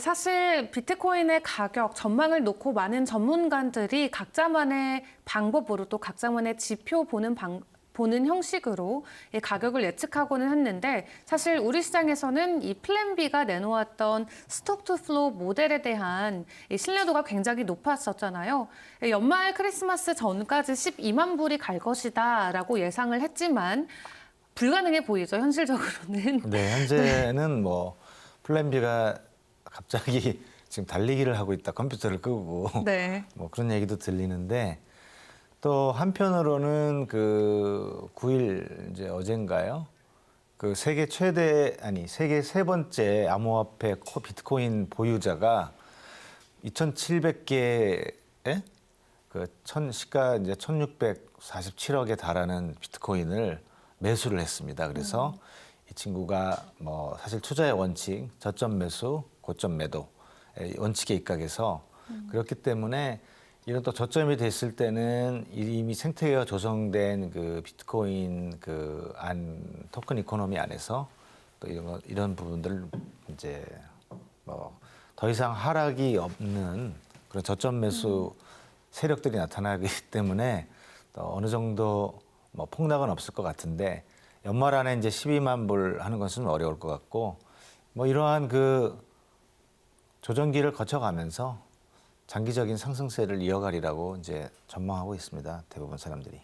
사실 비트코인의 가격 전망을 놓고 많은 전문가들이 각자만의 방법으로 또 각자만의 지표 보는 방 보는 형식으로 이 가격을 예측하고는 했는데 사실 우리 시장에서는 이 플랜 B가 내놓았던 스톡 투 플로우 모델에 대한 이 신뢰도가 굉장히 높았었잖아요. 연말 크리스마스 전까지 12만 불이 갈 것이다라고 예상을 했지만 불가능해 보이죠 현실적으로는. 네, 현재는 뭐 플랜 B가 갑자기 지금 달리기를 하고 있다. 컴퓨터를 끄고 네. 뭐 그런 얘기도 들리는데 또 한편으로는 그 9일 이제 어젠가요? 그 세계 최대 아니 세계 세 번째 암호화폐 코- 비트코인 보유자가 2,700개의 그천 시가 이제 1,647억에 달하는 비트코인을 매수를 했습니다. 그래서 이 친구가 뭐 사실 투자의 원칙 저점 매수, 고점 매도 의 원칙에 입각해서 그렇기 때문에 이런 또 저점이 됐을 때는 이미 생태계가 조성된 그 비트코인 그 안 토큰 이코노미 안에서 또 이런 거, 이런 부분들 이제 뭐 더 이상 하락이 없는 그런 저점 매수 세력들이 나타나기 때문에 또 어느 정도 뭐 폭락은 없을 것 같은데 연말 안에 이제 12만 불 하는 것은 어려울 것 같고 뭐 이러한 그 조정기를 거쳐가면서 장기적인 상승세를 이어가리라고 이제 전망하고 있습니다. 대부분 사람들이.